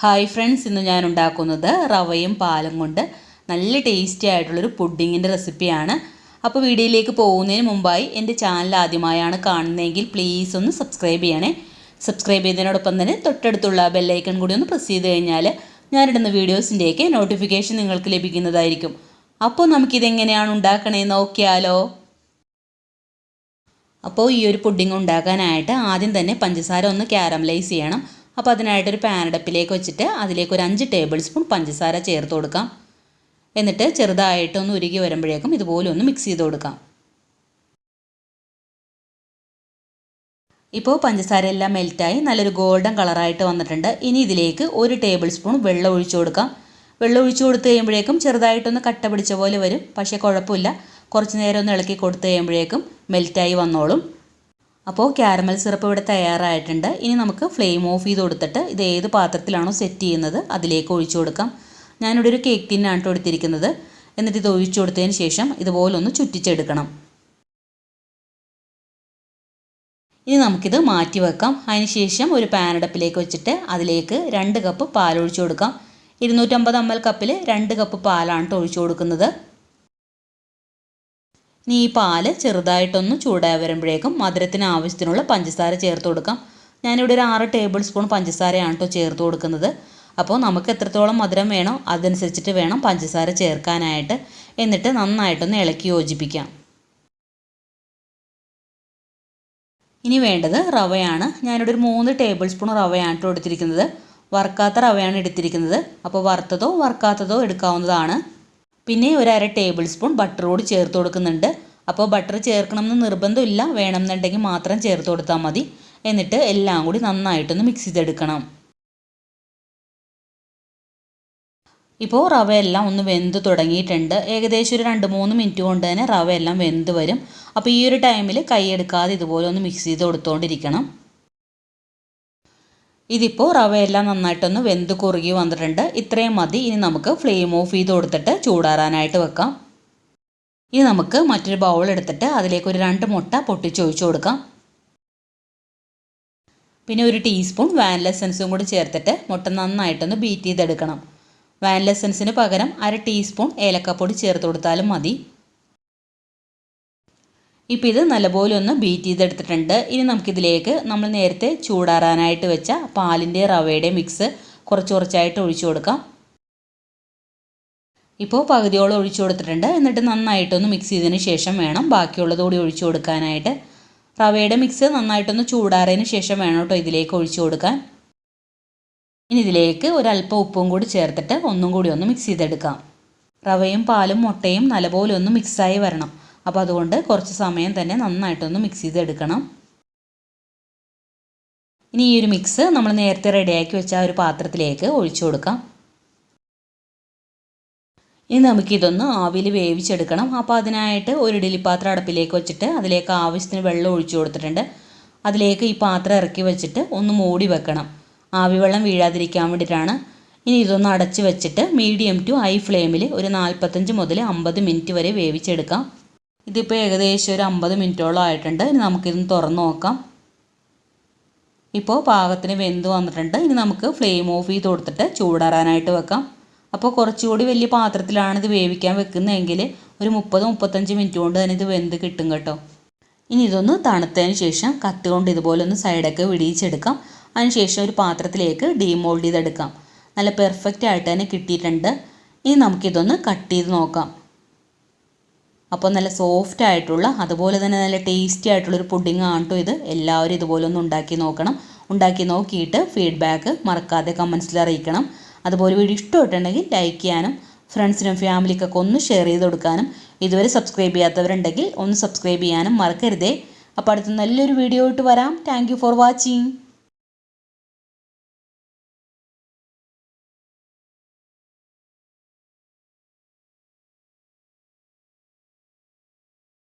Hi friends ഇന്ന് ഞാൻ ഉണ്ടാക്കുന്നത് റവയും പാലും കൊണ്ട് നല്ല ടേസ്റ്റി ആയിട്ടുള്ളൊരു പുഡിങ്ങിന്റെ റെസിപ്പിയാണ് അപ്പോൾ വീഡിയോയിലേക്ക് പോകുന്നതിന് മുമ്പായി എന്റെ ചാനൽ ആദ്യമായാണ് കാണുന്നതെങ്കിൽ പ്ലീസ് ഒന്ന് സബ്സ്ക്രൈബ് ചെയ്യണേ. സബ്സ്ക്രൈബ് ചെയ്തതിനോടൊപ്പം തന്നെ തൊട്ടടുത്തുള്ള ബെല്ലൈക്കൺ കൂടി ഒന്ന് പ്രസ് ചെയ്ത് കഴിഞ്ഞാൽ ഞാനിടുന്ന വീഡിയോസിന്റെയൊക്കെ നോട്ടിഫിക്കേഷൻ നിങ്ങൾക്ക് ലഭിക്കുന്നതായിരിക്കും. അപ്പോൾ നമുക്കിതെങ്ങനെയാണ് ഉണ്ടാക്കണേ നോക്കിയാലോ. അപ്പോൾ ഈ ഒരു പുഡിംഗ് ഉണ്ടാക്കാനായിട്ട് ആദ്യം തന്നെ പഞ്ചസാര ഒന്ന് ക്യാരമലൈസ് ചെയ്യണം. അപ്പോൾ അതിനായിട്ടൊരു പാനടപ്പിലേക്ക് വെച്ചിട്ട് അതിലേക്ക് ഒരു അഞ്ച് ടേബിൾ സ്പൂൺ പഞ്ചസാര ചേർത്ത് കൊടുക്കാം. എന്നിട്ട് ചെറുതായിട്ടൊന്ന് ഉരുകി വരുമ്പോഴേക്കും ഇതുപോലെ ഒന്ന് മിക്സ് ചെയ്ത് കൊടുക്കാം. ഇപ്പോൾ പഞ്ചസാര എല്ലാം മെൽറ്റായി നല്ലൊരു ഗോൾഡൻ കളറായിട്ട് വന്നിട്ടുണ്ട്. ഇനി ഇതിലേക്ക് ഒരു ടേബിൾ സ്പൂൺ വെള്ളം ഒഴിച്ചു കൊടുക്കാം. വെള്ളം ഒഴിച്ചു കൊടുത്തു കഴിയുമ്പോഴേക്കും ചെറുതായിട്ടൊന്ന് കട്ട പിടിച്ച പോലെ വരും. പക്ഷേ കുഴപ്പമില്ല. കുറച്ച് നേരം ഒന്ന് ഇളക്കി കൊടുത്തു കഴിയുമ്പോഴേക്കും മെൽറ്റായി വന്നോളും. അപ്പോൾ ക്യാരമൽ സിറപ്പ് ഇവിടെ തയ്യാറായിട്ടുണ്ട്. ഇനി നമുക്ക് ഫ്ലെയിം ഓഫ് ചെയ്ത് കൊടുത്തിട്ട് ഇത് ഏത് പാത്രത്തിലാണോ സെറ്റ് ചെയ്യുന്നത് അതിലേക്ക് ഒഴിച്ചു കൊടുക്കാം. ഞാനിവിടെ ഒരു കേക്ക് ടിന്നാണ് കേട്ടോ എടുത്തിരിക്കുന്നത്. എന്നിട്ട് ഇത് ഒഴിച്ചു കൊടുത്തതിന് ശേഷം ഇതുപോലൊന്ന് ചുറ്റിച്ചെടുക്കണം. ഇനി നമുക്കിത് മാറ്റി വെക്കാം. അതിന് ശേഷം ഒരു പാനടപ്പിലേക്ക് വെച്ചിട്ട് അതിലേക്ക് രണ്ട് കപ്പ് പാൽ ഒഴിച്ചു കൊടുക്കാം. ഇരുന്നൂറ്റമ്പത് എം എൽ കപ്പിൽ രണ്ട് കപ്പ് പാലാണ് ഒഴിച്ചു കൊടുക്കുന്നത്. ഇനി ഈ പാൽ ചെറുതായിട്ടൊന്ന് ചൂടായി വരുമ്പോഴേക്കും മധുരത്തിന് ആവശ്യത്തിനുള്ള പഞ്ചസാര ചേർത്ത് കൊടുക്കാം. ഞാനിവിടെ ഒരു ആറ് ടേബിൾ സ്പൂൺ പഞ്ചസാരയാണ് കേട്ടോ ചേർത്ത് കൊടുക്കുന്നത്. അപ്പോൾ നമുക്ക് എത്രത്തോളം മധുരം വേണോ അതനുസരിച്ചിട്ട് വേണം പഞ്ചസാര ചേർക്കാനായിട്ട്. എന്നിട്ട് നന്നായിട്ടൊന്ന് ഇളക്കി യോജിപ്പിക്കാം. ഇനി വേണ്ടത് റവയാണ്. ഞാനിവിടെ ഒരു മൂന്ന് ടേബിൾ സ്പൂൺ റവയാണ് കേട്ടോ എടുത്തിരിക്കുന്നത്. വറുക്കാത്ത റവയാണ് എടുത്തിരിക്കുന്നത്. അപ്പോൾ വറുത്തതോ വറുക്കാത്തതോ എടുക്കാവുന്നതാണ്. പിന്നെ ഒരു അര ടേബിൾ സ്പൂൺ ബട്ടർ കൂടി ചേർത്ത് കൊടുക്കുന്നുണ്ട്. അപ്പോൾ ബട്ടർ ചേർക്കണമെന്ന് നിർബന്ധമില്ല. വേണമെന്നുണ്ടെങ്കിൽ മാത്രം ചേർത്ത് കൊടുത്താൽ മതി. എന്നിട്ട് എല്ലാം കൂടി നന്നായിട്ടൊന്ന് മിക്സ് ചെയ്തെടുക്കണം. ഇപ്പോൾ എല്ലാം ഒന്ന് വെന്ത് തുടങ്ങിയിട്ടുണ്ട്. ഏകദേശം ഒരു രണ്ട് മൂന്ന് മിനിറ്റ് കൊണ്ട് തന്നെ റവയെല്ലാം വെന്ത് വരും. അപ്പോൾ ഈ ഒരു ടൈമിൽ കൈയെടുക്കാതെ ഇതുപോലെ ഒന്ന് മിക്സ് ചെയ്ത് കൊടുത്തുകൊണ്ടിരിക്കണം ഇതിപ്പോൾ റവയെല്ലാം നന്നായിട്ടൊന്ന് വെന്ത് കുറുകി വന്നിട്ടുണ്ട്. ഇത്രയും മതി. ഇനി നമുക്ക് ഫ്ലെയിം ഓഫ് ചെയ്ത് കൊടുത്തിട്ട് ചൂടാറാനായിട്ട് വെക്കാം. ഇനി നമുക്ക് മറ്റൊരു ബൗൾ എടുത്തിട്ട് അതിലേക്ക് ഒരു രണ്ട് മുട്ട പൊട്ടിച്ചൊഴിച്ചു കൊടുക്കാം. പിന്നെ ഒരു ടീസ്പൂൺ വാനില എസൻസും കൂടി ചേർത്തിട്ട് മുട്ട നന്നായിട്ടൊന്ന് ബീറ്റ് ചെയ്തെടുക്കണം. വാനില എസൻസിന് പകരം അര ടീസ്പൂൺ ഏലക്കപ്പൊടി ചേർത്ത് കൊടുത്താലും മതി. ഇപ്പോൾ ഇത് നല്ലപോലെ ഒന്ന് ബീറ്റ് ചെയ്തെടുത്തിട്ടുണ്ട്. ഇനി നമുക്കിതിലേക്ക് നമ്മൾ നേരത്തെ ചൂടാറാനായിട്ട് വെച്ച പാലിന്റെ റവയുടെ മിക്സ് കുറച്ച് കുറച്ചായിട്ട് ഒഴിച്ചു കൊടുക്കാം. ഇപ്പോൾ പകുതിയോളം ഒഴിച്ചു കൊടുത്തിട്ടുണ്ട്. എന്നിട്ട് നന്നായിട്ടൊന്ന് മിക്സ് ചെയ്തതിന് ശേഷം വേണം ബാക്കിയുള്ളത് കൂടി ഒഴിച്ചു കൊടുക്കാനായിട്ട്. റവയുടെ മിക്സ് നന്നായിട്ടൊന്ന് ചൂടാറിയതിന് ശേഷം വേണം കേട്ടോ ഇതിലേക്ക് ഒഴിച്ചു കൊടുക്കാൻ. ഇനി ഇതിലേക്ക് ഒരല്പം ഉപ്പും കൂടി ചേർത്തിട്ട് ഒന്നും കൂടി ഒന്ന് മിക്സ് ചെയ്തെടുക്കാം. റവയും പാലും മുട്ടയും നല്ലപോലെ ഒന്ന് മിക്സായി വരണം. അപ്പോൾ അതുകൊണ്ട് കുറച്ച് സമയം തന്നെ നന്നായിട്ടൊന്ന് മിക്സ് ചെയ്തെടുക്കണം. ഇനി ഈ ഒരു മിക്സ് നമ്മൾ നേരത്തെ റെഡിയാക്കി വെച്ച ആ ഒരു പാത്രത്തിലേക്ക് ഒഴിച്ചു കൊടുക്കാം. ഇനി നമുക്കിതൊന്ന് ആവിയിൽ വേവിച്ചെടുക്കണം. അപ്പോൾ അതിനായിട്ട് ഒരു ഇഡലി പാത്രം അടുപ്പിലേക്ക് വെച്ചിട്ട് അതിലേക്ക് ആവശ്യത്തിന് വെള്ളം ഒഴിച്ചു കൊടുത്തിട്ടുണ്ട്. അതിലേക്ക് ഈ പാത്രം ഇറക്കി വെച്ചിട്ട് ഒന്ന് മൂടി വെക്കണം. ആവി വെള്ളം വീഴാതിരിക്കാൻ വേണ്ടിയിട്ടാണ്. ഇനി ഇതൊന്ന് അടച്ച് വെച്ചിട്ട് മീഡിയം ടു ഹൈ ഫ്ലെയിമിൽ ഒരു നാൽപ്പത്തഞ്ച് മുതൽ അമ്പത് മിനിറ്റ് വരെ വേവിച്ചെടുക്കാം. ഇതിപ്പോൾ ഏകദേശം ഒരു അമ്പത് മിനിറ്റോളം ആയിട്ടുണ്ട്. ഇനി നമുക്കിതൊന്ന് തുറന്ന് നോക്കാം. ഇപ്പോൾ പാകത്തിന് വെന്ത് വന്നിട്ടുണ്ട്. ഇനി നമുക്ക് ഫ്ലെയിം ഓഫ് ചെയ്ത് കൊടുത്തിട്ട് ചൂടാറാനായിട്ട് വെക്കാം. അപ്പോൾ കുറച്ചുകൂടി വലിയ പാത്രത്തിലാണ് ഇത് വേവിക്കാൻ വെക്കുന്നതെങ്കിൽ ഒരു മുപ്പത് മുപ്പത്തഞ്ച് മിനിറ്റ് കൊണ്ട് തന്നെ ഇത് വെന്ത് കിട്ടും കേട്ടോ. ഇനി ഇതൊന്ന് തണുത്തതിന് ശേഷം കത്തി കൊണ്ട് ഇതുപോലെ ഒന്ന് സൈഡൊക്കെ വിടിയിച്ചെടുക്കാം അതിനുശേഷം ഒരു പാത്രത്തിലേക്ക് ഡീമോൾഡ് ചെയ്തെടുക്കാം. നല്ല പെർഫെക്റ്റ് ആയിട്ട് തന്നെ കിട്ടിയിട്ടുണ്ട്. ഇനി നമുക്കിതൊന്ന് കട്ട് ചെയ്ത് നോക്കാം. അപ്പോൾ നല്ല സോഫ്റ്റ് ആയിട്ടുള്ള അതുപോലെ തന്നെ നല്ല ടേസ്റ്റി ആയിട്ടുള്ളൊരു ആണ് കേട്ടോ ഇത്. എല്ലാവരും ഇതുപോലെ ഒന്ന് ഉണ്ടാക്കി നോക്കണം. ഉണ്ടാക്കി നോക്കിയിട്ട് ഫീഡ്ബാക്ക് മറക്കാതെ കമൻസിൽ അറിയിക്കണം. അതുപോലെ വീഡിയോ ഇഷ്ടമായിട്ടുണ്ടെങ്കിൽ ലൈക്ക് ചെയ്യാനും ഫ്രണ്ട്സിനും ഫാമിലിക്കൊക്കെ ഒന്ന് ഷെയർ ചെയ്ത് കൊടുക്കാനും ഇതുവരെ സബ്സ്ക്രൈബ് ചെയ്യാത്തവരുണ്ടെങ്കിൽ ഒന്ന് സബ്സ്ക്രൈബ് ചെയ്യാനും മറക്കരുതേ. അപ്പോൾ അടുത്ത നല്ലൊരു വീഡിയോ ആയിട്ട് വരാം. Thank for watching